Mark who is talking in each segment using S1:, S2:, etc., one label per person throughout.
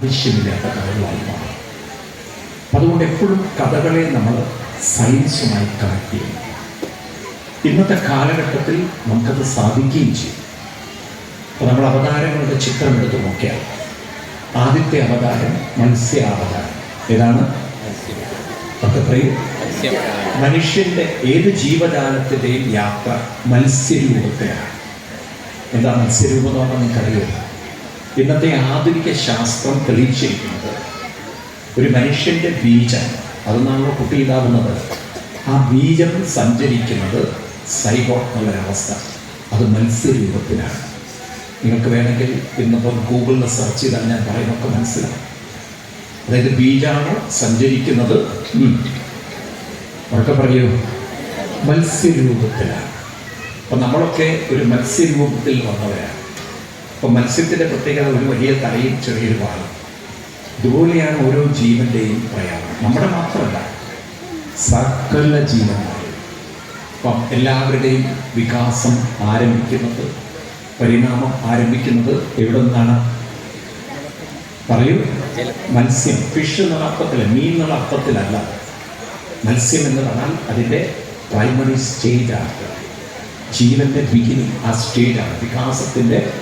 S1: ആവശ്യമില്ലാത്ത കഥകളായി മാറും അതുകൊണ്ട് എപ്പോഴും കഥകളെ നമ്മൾ സയൻസുമായി കണക്ട് ചെയ്യും ഇന്നത്തെ കാലഘട്ടത്തിൽ നമുക്കത് സാധിക്കുകയും ചെയ്യും. നമ്മൾ അവതാരങ്ങളുടെ ചിത്രം എടുത്ത് നോക്കിയാൽ ആദ്യത്തെ അവതാരം മത്സ്യാവതാരം. ഏതാണ്? മനുഷ്യന്റെ ഏത് ജീവജാലത്തിന്റെയും യാത്ര മത്സ്യരൂപത്തിലാണ് എന്താ മത്സ്യരൂപം എന്ന് പറഞ്ഞാൽ നിങ്ങൾക്കറിയോ ഇന്നത്തെ ആധുനിക ശാസ്ത്രം തെളിയിച്ചിരിക്കുന്നത് ഒരു മനുഷ്യന്റെ ബീജം അതൊന്നാണല്ലോ കുട്ടി ഇതാകുന്നത് ആ ബീജം സഞ്ചരിക്കുന്നത് സൈബോട്ട് എന്നുള്ളൊരവസ്ഥ അത് മത്സ്യരൂപത്തിലാണ്. നിങ്ങൾക്ക് വേണമെങ്കിൽ ഇന്നിപ്പം ഗൂഗിളിൽ സെർച്ച് ചെയ്താൽ ഞാൻ പറയുന്നൊക്കെ മനസ്സിലാവും. അതായത് ബീജാണ് സഞ്ചരിക്കുന്നത്. ഉറക്കെ പറയൂ. മത്സ്യരൂപത്തിലാണ്. അപ്പം നമ്മളൊക്കെ ഒരു മത്സ്യരൂപത്തിൽ വന്നവരാണ്. അപ്പം മത്സ്യത്തിന്റെ പ്രത്യേകത ഒരു വലിയ തലയും ചെറിയൊരു വാളും. ഇതുപോലെയാണ് ഓരോ ജീവന്റെയും പ്രയാണം. നമ്മുടെ മാത്രമല്ല സകല ജീവന്മാരും. അപ്പം എല്ലാവരുടെയും വികാസം ആരംഭിക്കുന്നത് പരിണാമം ആരംഭിക്കുന്നത് എവിടെ നിന്നാണ് പറയൂ. മത്സ്യം ഫിഷ് എന്നുള്ള അർത്ഥത്തിൽ മീൻ എന്നുള്ള അർത്ഥത്തിലല്ല. മത്സ്യം എന്ന് പറഞ്ഞാൽ അതിന്റെ പ്രൈമറി സ്റ്റേജാണ് ജീവന്റെ ബിഗിനിങ് ആ സ്റ്റേജാണ് വികാസത്തിന്റെ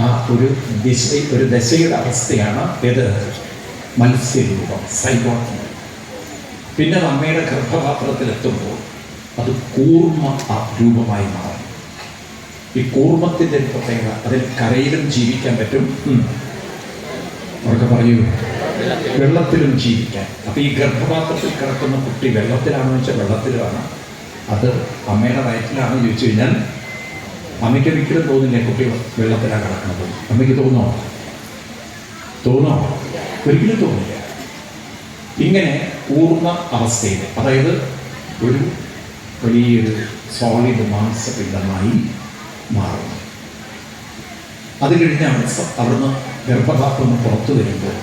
S1: ആ ഒരു ദിശ ഒരു ദശയുടെ അവസ്ഥയാണ് ഏത് മത്സ്യരൂപം സൈബോട്ട് പിന്നെ അമ്മയുടെ ഗർഭപാത്രത്തിലെത്തുമ്പോൾ അത് കൂർമ്മ രൂപമായി മാറും. ഈ കൂർമ്മത്തിന്റെ പ്രത്യേകത അതിൽ കരയിലും ജീവിക്കാൻ പറ്റും. അവർക്ക് പറയൂ വെള്ളത്തിലും ജീവിക്കാൻ. അപ്പോൾ ഈ ഗർഭപാത്രത്തിൽ കിടക്കുന്ന കുട്ടി വെള്ളത്തിലാണെന്ന് വെച്ചാൽ വെള്ളത്തിലാണ്. അത് അമ്മയുടെ വയറ്റിലാണെന്ന് ചോദിച്ചു കഴിഞ്ഞാൽ അമ്മയ്ക്ക് ഒരിക്കലും തോന്നില്ലേ കുട്ടികൾ വെള്ളത്തിലാണ് കിടക്കുന്നത്. അമ്മയ്ക്ക് തോന്നോ? തോന്നോ? ഒരിക്കലും തോന്നില്ല. ഇങ്ങനെ പൂർണ അവസ്ഥയിൽ അതായത് ഒരു വലിയൊരു സോളിഡ് മാംസപിണ്ഡമായി മാറുന്നു. അത് കഴിഞ്ഞ അവിടുന്ന് ഗർഭപാത്രം പുറത്തു വരുമ്പോൾ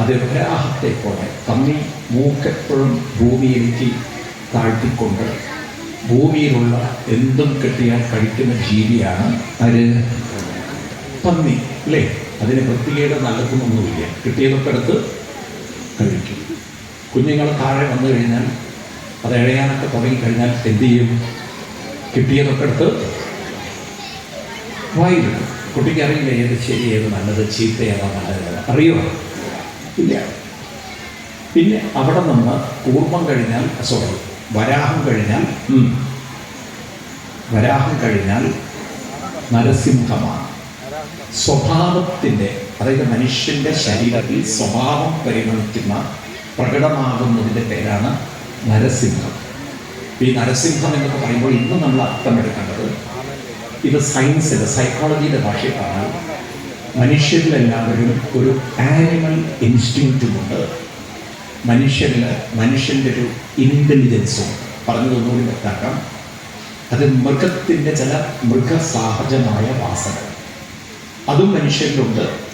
S1: അത് ഗ്രാഹത്തെ പോലെ തമ്മി മൂക്കെപ്പോഴും ഭൂമിയിലേക്ക് താഴ്ത്തിക്കൊണ്ട് ഭൂമിയിലുള്ള എന്തും കെട്ടിയാൽ കഴിക്കുന്ന ജീവിയാണ് ആര്? പന്നി അല്ലേ? അതിന് വൃത്തികേട് നൽകുന്നൊന്നുമില്ല കിട്ടിയതൊക്കെ എടുത്ത് കഴിക്കും. കുഞ്ഞുങ്ങൾ താഴെ വന്നു കഴിഞ്ഞാൽ അത് ഇഴയാനൊക്കെ തുടങ്ങിക്കഴിഞ്ഞാൽ എന്ത് ചെയ്യും? കിട്ടിയതൊക്കെ എടുത്ത് വായിലിടും. കുട്ടിക്ക് അറിയില്ല ഏത് ശരി ഏത് നല്ലത് ചീത്ത ഏതാ നല്ലത്. അറിയോ? ഇല്ല. പിന്നെ അവിടെ നിന്ന് കൂർമ്മം കഴിഞ്ഞാൽ സോറി വരാഹം കഴിഞ്ഞാൽ വരാഹം കഴിഞ്ഞാൽ നരസിംഹമാണ്. സ്വഭാവത്തിന്റെ അതായത് മനുഷ്യന്റെ ശരീരത്തിൽ സ്വഭാവം പരിഗണിക്കുന്ന പ്രകടമാകുന്നതിന്റെ പേരാണ് നരസിംഹം. ഈ നരസിംഹം എന്നൊക്കെ പറയുമ്പോൾ ഇന്ന് നമ്മൾ അർത്ഥമെടുക്കേണ്ടത് ഇത് സയൻസിൽ സൈക്കോളജിയുടെ ഭാഷയിൽ പറഞ്ഞാൽ മനുഷ്യരിലെല്ലാവരും ഒരു ആനിമൽ ഇൻസ്റ്റിങ്റ്റുമുണ്ട് മനുഷ്യരിൽ മനുഷ്യന്റെ ഒരു ഇന്റലിജൻസും പറഞ്ഞതൊന്നുകൂടി വ്യക്താക്കാം അത് മൃഗത്തിന്റെ ചില മൃഗസാഹജമായ വാസന അതും മനുഷ്യരിലുണ്ട്.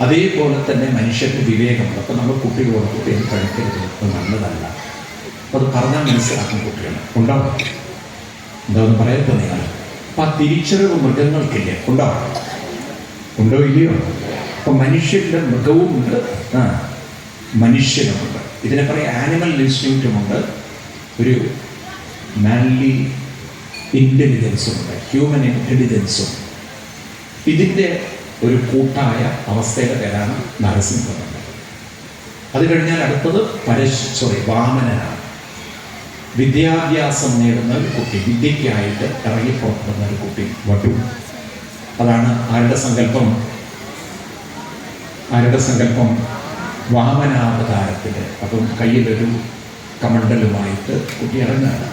S1: അതേപോലെ തന്നെ മനുഷ്യർക്ക് വിവേകമുണ്ട് അപ്പം നമ്മൾ കുട്ടികളോട് കുട്ടികൾ കഴിക്കരുത് അത് നല്ലതല്ല. അപ്പോൾ അത് പറഞ്ഞാൽ മനസ്സിലാക്കും കുട്ടികൾ ഉണ്ടാവും എന്താണെന്ന് പറയട്ടെ നിങ്ങൾ? അപ്പം ആ തിരിച്ചറിവ് മൃഗങ്ങൾക്കില്ലേ? ഉണ്ടാവും ഉണ്ടോ ഇല്ലയോ? അപ്പം മനുഷ്യരുടെ മൃഗവുമുണ്ട്. ആ. മനുഷ്യനുമുണ്ട് ഇതിനെ പറയാം ആനിമൽ ഇൻസ്റ്റിറ്റ്യൂട്ടുമുണ്ട് ഒരു മാൻലി ഇന്റലിജൻസും ഉണ്ട്. ഹ്യൂമൻ ഇന്റലിജൻസും ഇതിന്റെ ഒരു കൂട്ടായ അവസ്ഥയുടെ പേരാണ് നരസിംഹം അത് കഴിഞ്ഞാൽ അടുത്തത് പരശ് സോറി വാമനനാണ്. വിദ്യാഭ്യാസം നേടുന്ന ഒരു കുട്ടി വിദ്യയ്ക്കായിട്ട് ഇറങ്ങി പുറപ്പെടുന്ന ഒരു കുട്ടി വട്ടു അതാണ് ആരുടെ സങ്കല്പം? ആരുടെ സങ്കല്പം? വാമനാവതാരത്തിന്റെ അപ്പം കയ്യിലൊരു കമണ്ടലുമായിട്ട് കുട്ടി ഇറങ്ങുകയാണ്.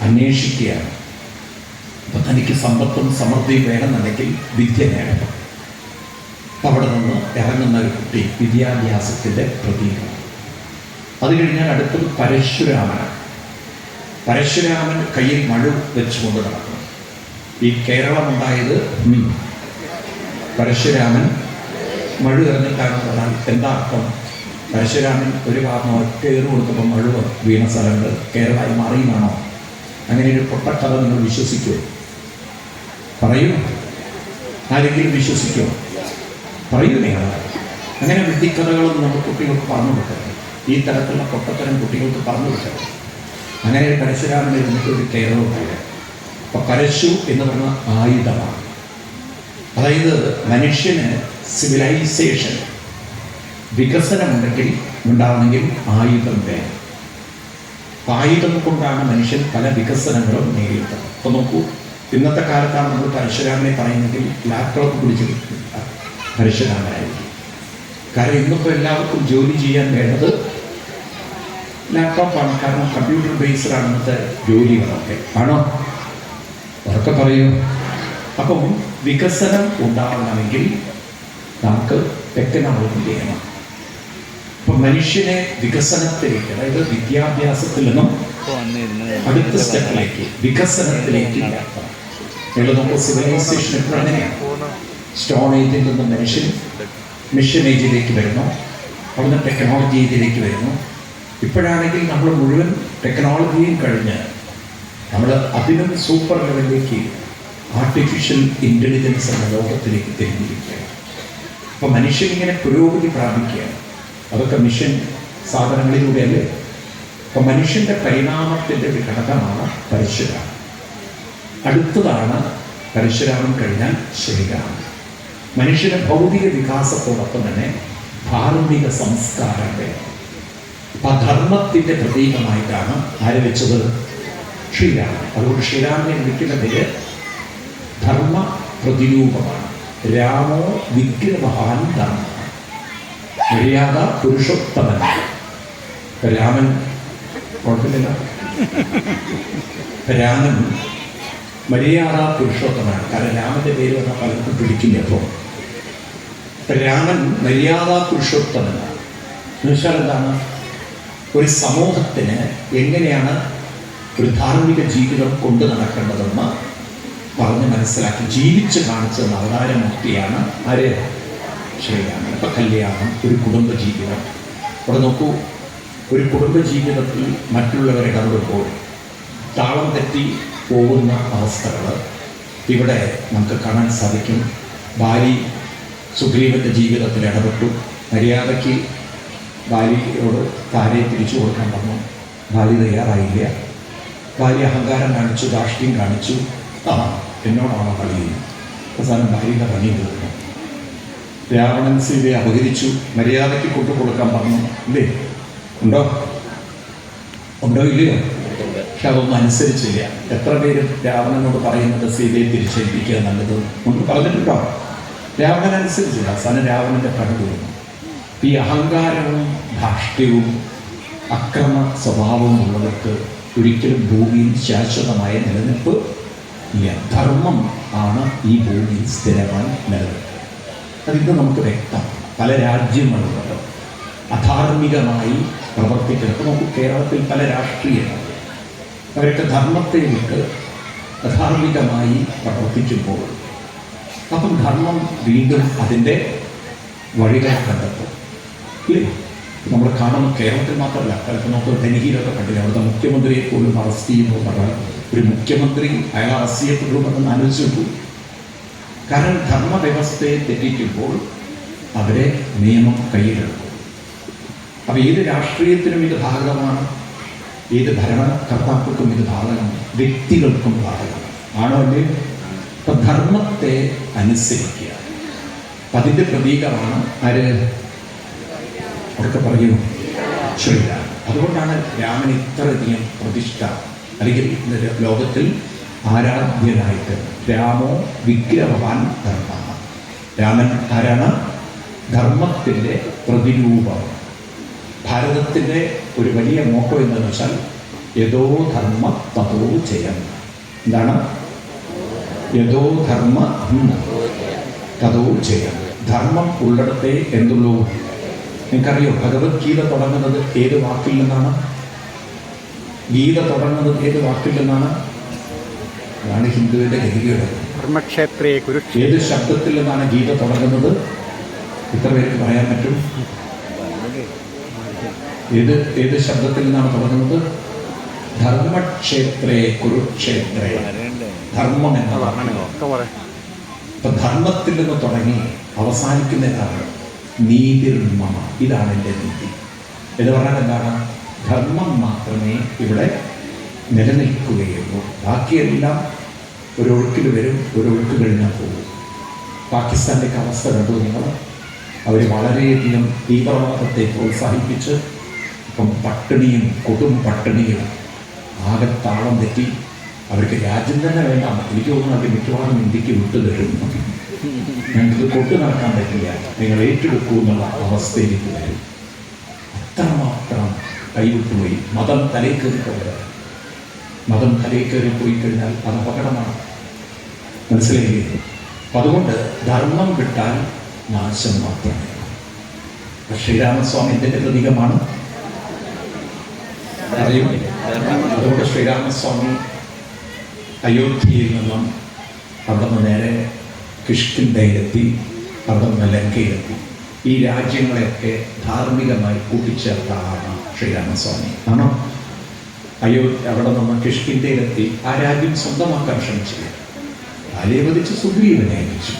S1: അന്വേഷിക്കുകയാണ്. അപ്പം തനിക്ക് സമ്പത്തും സമൃദ്ധിയും വേണമെന്നുണ്ടെങ്കിൽ വിദ്യ നേടണം. അപ്പം അവിടെ നിന്ന് ഇറങ്ങുന്ന ഒരു കുട്ടി വിദ്യാഭ്യാസത്തിന്റെ പ്രതീകം അത് കഴിഞ്ഞാൽ അടുത്തത് പരശുരാമനാണ്. പരശുരാമൻ കയ്യിൽ മഴു വെച്ചുകൊണ്ട് നടക്കണം ഈ കേരളം ഉണ്ടായത് പരശുരാമൻ മഴു പറഞ്ഞാൽ എന്താ അർത്ഥം? പരശുരാമൻ ഒരു കാരണം ഒറ്റയേറ് കൊടുത്തപ്പോൾ മഴ വീണ സ്ഥലങ്ങൾ കേരളമായി മാറിയെന്നാണോ? അങ്ങനെ ഒരു പൊട്ടക്കഥ നിങ്ങൾ വിശ്വസിക്കുമോ പറയൂ. ആരെങ്കിലും വിശ്വസിക്കുമോ പറയൂ നിങ്ങൾ. അങ്ങനെ വിദ്യക്കഥകളും നമ്മൾ കുട്ടികൾക്ക് പറഞ്ഞു കൊടുക്കരുത്. ഈ തരത്തിലുള്ള പൊട്ടത്തരം കുട്ടികൾക്ക് പറഞ്ഞു കൊടുക്കരുത്. അങ്ങനെ പരശുരാമൻ ഇരുന്നിട്ട് ഒരു കയറവുണ്ടായത് അപ്പൊ പരശു എന്ന് പറഞ്ഞ ആയുധമാണ്. അതായത് മനുഷ്യന് സിവിലൈസേഷൻ വികസനമുണ്ടെങ്കിൽ ഉണ്ടാവണമെങ്കിൽ ആയുധം വേണം. ആയുധം കൊണ്ടാണ് മനുഷ്യൻ പല വികസനങ്ങളും നേടിയത് അപ്പൊ നോക്കൂ ഇന്നത്തെ കാലത്താണ് നമ്മൾ പരശുരാമനെ പറയുന്നെങ്കിൽ ലാപ്ടോപ്പ് പിടിച്ച് പരശുരാമനായിരിക്കും. കാരണം ഇന്നിപ്പോൾ എല്ലാവർക്കും ജോലി ചെയ്യാൻ വേണ്ടത് ലാപ്ടോപ്പാണ് കാരണം കമ്പ്യൂട്ടർ ബേസ്ഡാണ് ഇന്നത്തെ ജോലികളൊക്കെ. ആണോ? ഉറക്കെ പറയൂ. അപ്പം വികസനം ഉണ്ടാവണമെങ്കിൽ നമുക്ക് വ്യക്തമാവുകയാണ്. ഇപ്പൊ മനുഷ്യനെ വികസനത്തിലേക്ക് അതായത് വിദ്യാഭ്യാസത്തിൽ നിന്നും അടുത്ത സ്റ്റെപ്പിലേക്ക് വികസനത്തിലേക്ക് നോക്കുക സിവിലൈസേഷൻ സ്റ്റോൺ ഏജിൽ നിന്ന് മനുഷ്യൻ മിഷൻ ഏജിലേക്ക് വരുന്നു. അവിടുന്ന് ടെക്നോളജി ഏജിലേക്ക് വരുന്നു. ഇപ്പോഴാണെങ്കിൽ നമ്മൾ മുഴുവൻ ടെക്നോളജിയും കഴിഞ്ഞ് നമ്മൾ അതിനും സൂപ്പർ ലെവലിലേക്ക് ആർട്ടിഫിഷ്യൽ ഇന്റലിജൻസ് എന്ന ലോകത്തിലേക്ക് തിരിഞ്ഞിരിക്കുകയാണ്. അപ്പോൾ മനുഷ്യൻ ഇങ്ങനെ പുരോഗതി പ്രാപിക്കുകയാണ്. അതൊക്കെ മിഷൻ സാധനങ്ങളിലൂടെയല്ലേ? അപ്പോൾ മനുഷ്യന്റെ പരിണാമത്തിന്റെ ഒരു ഘടകമാണ് പരശുരാമൻ അടുത്തതാണ് പരശുരാമൻ കഴിഞ്ഞാൽ ശ്രീരാമൻ മനുഷ്യന്റെ ഭൗതിക വികാസത്തോടൊപ്പം തന്നെ ധാർമ്മിക സംസ്കാരത്തെ അപ്പൊ ധർമ്മത്തിന്റെ പ്രതീകമായിട്ടാണ് ആര് വെച്ചത്? ശ്രീരാമൻ. അതുകൊണ്ട് ശ്രീരാമനെ വിളിക്കുന്ന പേര് ധർമ്മ പ്രതിരൂപമാണ്. രാമോ ധർമ്മ മര്യാദ പുരുഷോത്തമൻ. രാമൻ കുഴപ്പമില്ല. രാമൻ മര്യാദ പുരുഷോത്തമനാണ്. കാരണം രാമന്റെ പേര് വന്ന പലർക്കും പിടിക്കില്ല അപ്പോൾ രാമൻ മര്യാദ പുരുഷോത്തമനാണ്. എന്നുവെച്ചാൽ എന്താണ്? ഒരു സമൂഹത്തിന് എങ്ങനെയാണ് ഒരു ധാർമ്മിക ജീവിതം കൊണ്ടു നടക്കേണ്ടതെന്ന് പറഞ്ഞ് മനസ്സിലാക്കി ജീവിച്ച് കാണിച്ച അവതാരമൂർത്തിയാണ് ആര്? ശ്രീരാമൻ. ഇപ്പൊ കല്യാണം ഒരു കുടുംബ ജീവിതം അവിടെ നോക്കൂ ഒരു കുടുംബ ജീവിതത്തിൽ മറ്റുള്ളവർ ഇടപെടുമ്പോൾ താളം തെറ്റി പോകുന്ന അവസ്ഥകൾ ഇവിടെ നമുക്ക് കാണാൻ സാധിക്കും. ഭാര്യ സുഗ്രീവന്റെ ജീവിതത്തിൽ ഇടപെട്ടു. മര്യാദയ്ക്ക് ഭാര്യയോട് താരയെ തിരിച്ചു കൊടുക്കാൻ പറഞ്ഞു. ഭാര്യ തയ്യാറായില്ല. ഭാര്യ അഹങ്കാരം കാണിച്ചു ധാർഷ്ട്യം കാണിച്ചു. ആ എന്നോടാണോ കളിയുന്നത്? അവസാനം ഭാര്യയുടെ പണി തീർന്നു. രാവണൻ സീതയെ അപഹരിച്ചു മര്യാദയ്ക്ക് കൊണ്ടു കൊടുക്കാൻ പറഞ്ഞു. ഇല്ലേ? ഉണ്ടോ? ഉണ്ടോ ഇല്ലയോ? പക്ഷെ അതൊന്നും അനുസരിച്ചില്ല. എത്ര പേര് രാവണനോട് പറയുന്നത് സീതയെ തിരിച്ചേൽപ്പിക്കുക നല്ലത്? ഒന്ന് പറഞ്ഞിട്ടുണ്ടോ? രാവണൻ അനുസരിച്ചില്ല അവസാനം രാവണന്റെ പണി തീർന്നു. ഈ അഹങ്കാരവും ധാഷ്ട്യവും അക്രമ സ്വഭാവവും ഉള്ളവർക്ക് ഒരിക്കലും ഭൂമിയിൽ ശാശ്വതമായ നിലനിൽപ്പ് ഇല്ല ധർമ്മം ആണ് ഈ ഭൂമിയിൽ സ്ഥിരമായി നിലനിൽക്കുന്നത്. അതിന്ന് നമുക്ക് വ്യക്തം. പല രാജ്യങ്ങളുണ്ട് അധാർമികമായി പ്രവർത്തിക്കുന്നത് നമുക്ക് കേരളത്തിൽ പല രാഷ്ട്രീയങ്ങളുണ്ട് അവരൊക്കെ ധർമ്മത്തെ വിട്ട് അധാർമികമായി പ്രവർത്തിക്കുമ്പോൾ അപ്പം ധർമ്മം വീണ്ടും അതിന്റെ വഴികൾ കണ്ടെത്തും. ഇല്ലേ? നമ്മൾ കാണുന്ന കേരളത്തിൽ മാത്രമല്ല കാലത്ത് നമുക്ക് ഡൽഹിയിലൊക്കെ കണ്ടില്ല അവിടുത്തെ മുഖ്യമന്ത്രിയെ പോലും അറസ്റ്റ് ചെയ്യുമ്പോൾ പറഞ്ഞാൽ ഒരു മുഖ്യമന്ത്രി അയാൾ അസ്യപ്പെടുമെന്ന് ആലോചിച്ചു കാരണം ധർമ്മവ്യവസ്ഥയെ തെറ്റിക്കുമ്പോൾ അവരെ നിയമം കയ്യിലെടുക്കും അപ്പം ഏത് രാഷ്ട്രീയത്തിനും ഇത് ബാധകമാണ്. ഏത് ഭരണകർത്താക്കൾക്കും ഇത് ബാധകമാണ്. വ്യക്തികൾക്കും ഭാഗമാണ് ആണോ അല്ലേ? അപ്പം ധർമ്മത്തെ അനുസരിക്കുക. അപ്പം അതിന്റെ പ്രതീകമാണ് ആര്? അവർക്ക് പറയുന്നു അതുകൊണ്ടാണ് രാമൻ ഇത്രയധികം പ്രതിഷ്ഠ അല്ലെങ്കിൽ ലോകത്തിൽ ആരാധ്യനായിട്ട് രാമോ വിഗ്രഹവാൻ ധർമ്മ. രാമൻ ആരാണ്? ധർമ്മത്തിന്റെ പ്രതിരൂപം. ഭാരതത്തിന്റെ ഒരു വലിയ മോട്ടോ എന്താണെന്ന് വെച്ചാൽ യഥോ ധർമ്മ തഥോ ജയം. എന്താണ്? യഥോ ധർമ്മ തഥോ ജയം. ധർമ്മം ഉള്ളിടത്തെ എന്തുള്ളൂ? നിങ്ങൾക്കറിയോ? ഭഗവത്ഗീത തുടങ്ങുന്നത് ഏത് വാക്കിൽ നിന്നാണ്? ഗീത തുടങ്ങുന്നത് ഏത് വാക്കിൽ നിന്നാണ് അതാണ് ഹിന്ദുവിന്റെ ഗതികേട്.
S2: ധർമ്മക്ഷേത്രേ കുരുക്ഷേ
S1: ഏത് ശബ്ദത്തിൽ നിന്നാണ് ഗീത തുടങ്ങുന്നത്? ഇത്ര പേർക്ക് പറയാൻ പറ്റും. ഏത് ഏത് ശബ്ദത്തിൽ നിന്നാണ് തുടങ്ങുന്നത്? ധർമ്മക്ഷേത്രേ കുരുക്ഷേത്രേ. ധർമ്മം
S2: എന്ന
S1: ഇപ്പൊ ധർമ്മത്തിൽ നിന്ന് തുടങ്ങി അവസാനിക്കുന്നതാണ് നീതിർമ്മ ഇതാണ് എന്റെ നീതി. എന്ന് പറഞ്ഞാൽ എന്താണ്? ധർമ്മം മാത്രമേ ഇവിടെ നിലനിൽക്കുകയുള്ളൂ. ബാക്കിയെല്ലാം ഒരൊഴുക്കിൽ വരും ഒരൊഴുക്ക് കഴിഞ്ഞാൽ പോകും. പാകിസ്ഥാന്റെ അവസ്ഥ കണ്ടു നിങ്ങൾ? അവർ വളരെയധികം തീവ്രവാദത്തെ പ്രോത്സാഹിപ്പിച്ച് ഇപ്പം പട്ടിണിയും കൊടും പട്ടിണിയും ആകെ താളം തെറ്റി അവർക്ക് രാജ്യം തന്നെ വേണ്ട. എനിക്ക് തോന്നുന്നു അവർ മിക്കവാറും ഇന്ത്യയ്ക്ക് വിട്ടു തരും. ഞങ്ങൾക്ക് കൊണ്ടു നടക്കാൻ പറ്റില്ല. നിങ്ങൾ ഏറ്റെടുക്കൂ എന്നുള്ള അവസ്ഥയിലേക്ക് വരും. അത്രമാത്രം കൈവിട്ടുപോയി മതം തലേക്കേറി കയറി പോയത് മതം തലേക്കേറി പോയി കഴിഞ്ഞാൽ അത് അപകടമാണ്. മനസ്സിലായില്ലേ? അതുകൊണ്ട് ധർമ്മം വിട്ടാൽ നാശം മാത്രമേ. ശ്രീരാമസ്വാമി എന്തിന്റെ പ്രതീകമാണ്? അതുകൊണ്ട് ശ്രീരാമസ്വാമി അയോധ്യയിൽ നിന്നും അവിടെ നിന്ന് നേരെ കിഷ്കിന്ധയിലെത്തി അവിടെ നിന്ന് ലങ്കയിലെത്തി. ഈ രാജ്യങ്ങളെയൊക്കെ ധാർമ്മികമായി കൂട്ടിച്ചേർത്ത ആളാണ് ശ്രീരാമസ്വാമി. ആണോ? അയ്യോ അവിടെ നമ്മൾ കിഷ്കിന്ധയിലെത്തി ആ രാജ്യം സ്വന്തമാക്കാൻ ശ്രമിച്ചില്ല. ഭാര്യയെ വധിച്ച് സുഗ്രീവനെ അയച്ചു.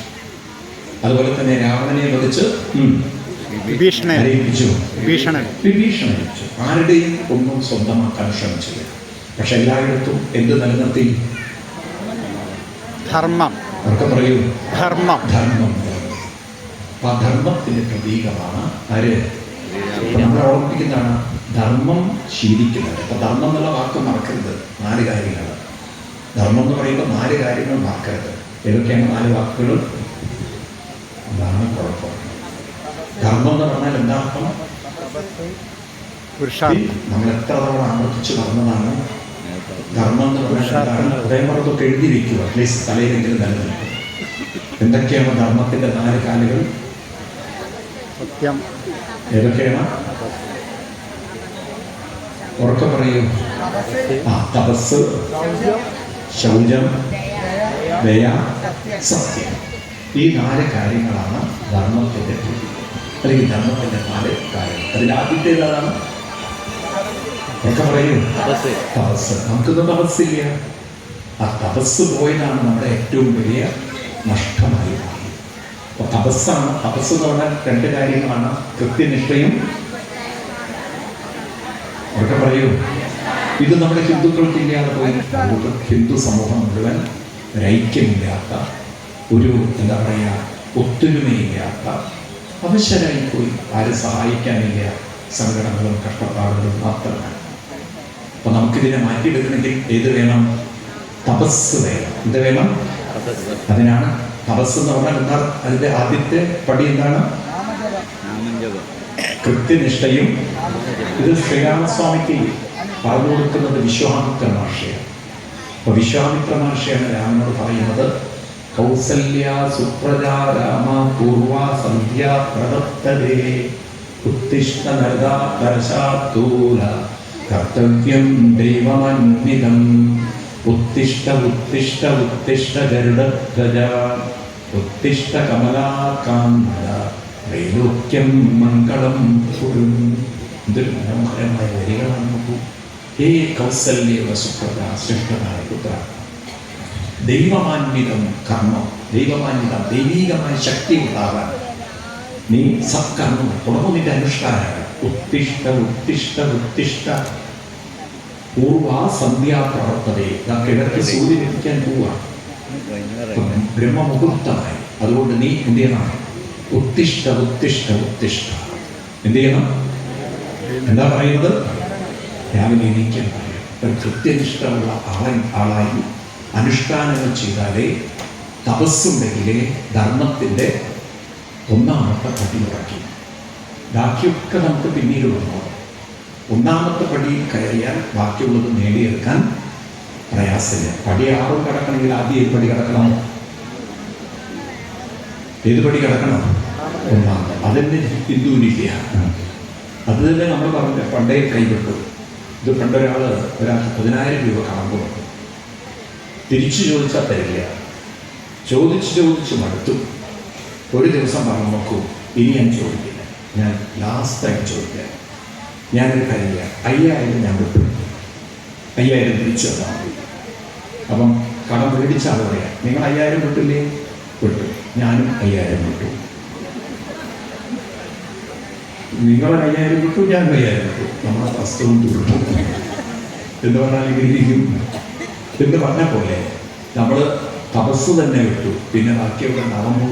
S1: അതുപോലെ തന്നെ രാവണനെ വധിച്ച്
S2: വിഭീഷണൻ വിഭീഷണൻ
S1: ആരുടെയും ഒന്നും സ്വന്തമാക്കാൻ ശ്രമിച്ചില്ല. പക്ഷെ എല്ലായിടത്തും എന്ത് നിലനിർത്തി?
S2: ധർമ്മം.
S1: പറയൂ?
S2: ധർമ്മം.
S1: ധർമ്മം. അപ്പൊ ആ ധർമ്മത്തിന്റെ പ്രതീകമാണ് ആര്? നമ്മൾ ഓർമ്മിപ്പിക്കുന്നതാണ് ധർമ്മം ശീലിക്കുന്നത്. അപ്പൊ ധർമ്മം എന്നുള്ള വാക്ക് മറക്കരുത്. നാല് കാര്യങ്ങൾ ധർമ്മം എന്ന് പറയുമ്പോൾ നാല് കാര്യങ്ങൾ മറക്കരുത്. ഏതൊക്കെയാണ് നാല് വാക്കുകൾ അതാണ് കുഴപ്പം. ധർമ്മം എന്ന് പറഞ്ഞാൽ എന്താ അർത്ഥം?
S2: പുരുഷാർത്ഥം.
S1: നമ്മൾ എത്ര തവണ ആവർത്തിച്ച് പറഞ്ഞതാണ് ധർമ്മം എന്ന് പറഞ്ഞാൽ ഹൃദയമറത്തൊക്കെ എഴുതി വെക്കുക അറ്റ്ലീസ്റ്റ് തലയിലെങ്കിലും നിലനിൽക്കും എന്തൊക്കെയാണ് ധർമ്മത്തിന്റെ നാല് കാലുകൾ?
S2: സത്യം.
S1: ഏതൊക്കെയാണ്? ഉറക്കം പറയൂ. ആ തപസ് ശൗചം ദയ സത്യം. ഈ നാല് കാര്യങ്ങളാണ് ധർമ്മത്തിന്റെ. അല്ലെങ്കിൽ ധർമ്മത്തിന്റെ നാല് കാര്യങ്ങൾ. അതിൽ ആദ്യത്തേതാണ് ഉറക്കം പറയൂ. തപസ്. നമുക്കൊന്നും തപസ്സില്ല. ആ തപസ് പോയതാണ് നമ്മുടെ ഏറ്റവും വലിയ നഷ്ടമായി. തപസ്സാണ്. തപസ് എന്ന് പറഞ്ഞാൽ രണ്ട് കാര്യങ്ങളാണ്. കൃത്യനിഷ്ഠയും അവരൊക്കെ പറയൂ. ഇത് നമ്മുടെ ഹിന്ദുക്കൾക്ക് ഇല്ലാതെ പോയി. ഹിന്ദു സമൂഹം മുഴുവൻ ഒരൈക്യമില്ലാത്ത ഒരു എന്താ പറയുക ഒത്തൊരുമയില്ലാത്ത അവശരായി പോയി. ആരെ സഹായിക്കാനില്ല. സങ്കടങ്ങളും കഷ്ടപ്പാടുകളും മാത്രമാണ്. അപ്പൊ നമുക്കിതിനെ മാറ്റിയെടുക്കണമെങ്കിൽ ഏത് വേണം? തപസ് വേണം. എന്ത് വേണം? അതിനാണ് തപസ് എന്ന് പറഞ്ഞാൽ എന്താ അതിന്റെ ആദ്യത്തെ പടി എന്താണ്? കൃത്യനിഷ്ഠയും ഇത് ശ്രീരാമസ്വാമിക്ക് പറഞ്ഞു കൊടുക്കുന്നത് വിശ്വാമിത്ര മഹർഷിയാണ്. അപ്പൊ വിശ്വാമിത്ര മഹർഷിയാണ് രാമനോട് പറയുന്നത് കൗസല്യ സുപ്രജാ രാമ പൂർവ സന്ധ്യ പ്രവർത്തതേ ഉത്തിഷ്ഠ നരദാ കർത്തവ്യം ദൈവമന്വിതം. ഉത്തിഷ്ഠ ഉത്തിഷ്ഠ ഉത്തിഷ്ഠ ഗരുഡധ്വജ ഉത്തിഷ്ഠ കമലാകാന്ത ത്രൈലോക്യം മംഗളം കുരും എന്തൊരു മനോഹരമായ വരികളാണ് നോക്കൂ. ഹേ കൗസല്യ സുപ്രജ ശ്രേഷ്ഠനായ പുത്ര. ദൈവമാന്വിതം കർമ്മം ദൈവമാന്വിതം ദൈവീകമായ ശക്തി ഉണ്ടാകാൻ. നീ സത്കർമ്മം തുടർന്ന് നിന്റെ അനുഷ്ഠാനങ്ങൾ. ഉത്തിഷ്ഠ ഉത്തിഷ്ഠ പൂർവ സന്ധ്യാ പ്രവർത്തതയെ നാം കിഴക്ക് എത്തിക്കാൻ പോവാണ് ബ്രഹ്മമുഹൂർത്തമായി. അതുകൊണ്ട് നീ എന്ത് ചെയ്യണം ഉത്തിഷ്ഠ ഉത്തിഷ്ഠ ഉത്തിഷ്ഠ. എന്ത് ചെയ്യണം എന്താ പറയുന്നത്? രാവിലെ എണീക്കാൻ ഒരു കൃത്യനിഷ്ഠമുള്ള ആളായി ആളായി അനുഷ്ഠാനങ്ങൾ ചെയ്താലേ തപസ്സുണ്ടെങ്കിലേ ധർമ്മത്തിന്റെ ഒന്നാമത്തെ പടി ഇറക്കി ബാക്കിയൊക്കെ നമുക്ക് പിന്നീട് വന്നു ഒന്നാമത്തെ പടി കയറിയാൽ ബാക്കിയുള്ളത് നേടിയെടുക്കാൻ പ്രയാസമില്ല. പടി ആറും കിടക്കണമെങ്കിൽ ആദ്യം ഏത് പടി കിടക്കണം? ഏത് പടി കിടക്കണം? ഒന്നാമത് അതെന്നെ ഹിന്ദുവിനില്ല. അത് തന്നെ നമ്മൾ പറഞ്ഞ പണ്ടേ കൈവിട്ടു. ഇത് പണ്ടൊരാൾ ഒരാൾക്ക് പതിനായിരം രൂപ കാണുമ്പോൾ തിരിച്ചു ചോദിച്ചാൽ തരില്ല. ചോദിച്ച് ചോദിച്ച് മടുത്തു. ഒരു ദിവസം പറഞ്ഞു നോക്കൂ ഇനി ഞാൻ ചോദിക്കില്ല. ഞാൻ ലാസ്റ്റായി ചോദിക്കാം. ഞാനൊരു കാര്യം ചെയ്യാം അയ്യായിരം ഞാൻ വിട്ടു. അയ്യായിരം തിരിച്ചു തന്നാൽ മതി അപ്പം കടം മേടിച്ച ആൾ പറയാം നിങ്ങൾ അയ്യായിരം വിട്ടില്ലേ? വിട്ടു. ഞാനും അയ്യായിരം വിട്ടു. നിങ്ങൾ അയ്യായിരം വിട്ടു ഞാൻ അയ്യായിരം വിട്ടു. നമ്മളെ വസ്തുവും തുടർന്നു എന്ന് പറഞ്ഞാൽ ഇങ്ങനെയും എന്ന് പറഞ്ഞ പോലെ നമ്മൾ തപസ് തന്നെ വിട്ടു. പിന്നെ ബാക്കിയൊക്കെ നടന്നു.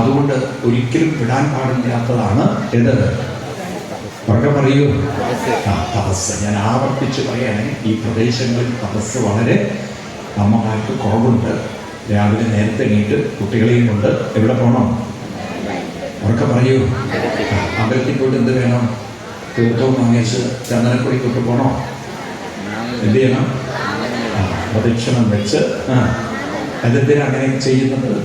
S1: അതുകൊണ്ട് ഒരിക്കലും വിടാൻ പാടില്ലാത്തതാണ് ഏത് ഉറക്കെ പറയൂ. തപസ് ഞാൻ ആവർത്തിച്ച് പറയുകയാണെങ്കിൽ ഈ പ്രദേശങ്ങളിൽ തപസ് വളരെ അമ്മമാർക്ക് കുറവുണ്ട്. രാവിലെ നേരത്തെ എണീറ്റ് കുട്ടികളെയും കൊണ്ട് എവിടെ പോകണം ഉറക്കെ പറയൂ. അമ്പലത്തിൽ പോയിട്ട് എന്ത് വേണം? തീർത്ഥവും വാങ്ങിച്ച് ചന്ദനക്കുടി തൊട്ട് പോകണോ എന്ത് ചെയ്യണം? പ്രദക്ഷിണം വെച്ച് ആ അതെന്തിനാ അങ്ങനെ ചെയ്യുന്നത്?